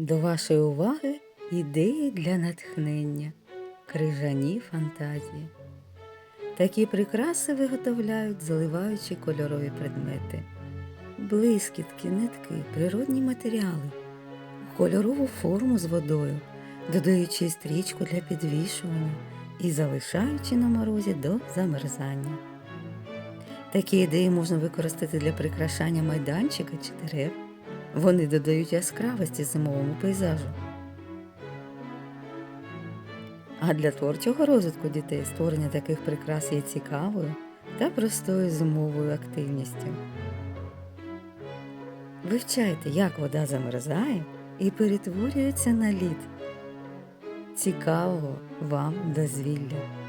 До вашої уваги ідеї для натхнення, крижані фантазії. Такі прикраси виготовляють, заливаючи кольорові предмети, блискітки, нитки, природні матеріали, кольорову форму з водою, додаючи стрічку для підвішування і залишаючи на морозі до замерзання. Такі ідеї можна використати для прикрашання майданчика чи дерев. Вони додають яскравості зимовому пейзажу. А для творчого розвитку дітей створення таких прикрас є цікавою та простою зимовою активністю. Вивчайте, як вода замерзає і перетворюється на лід. Цікавого вам дозвілля!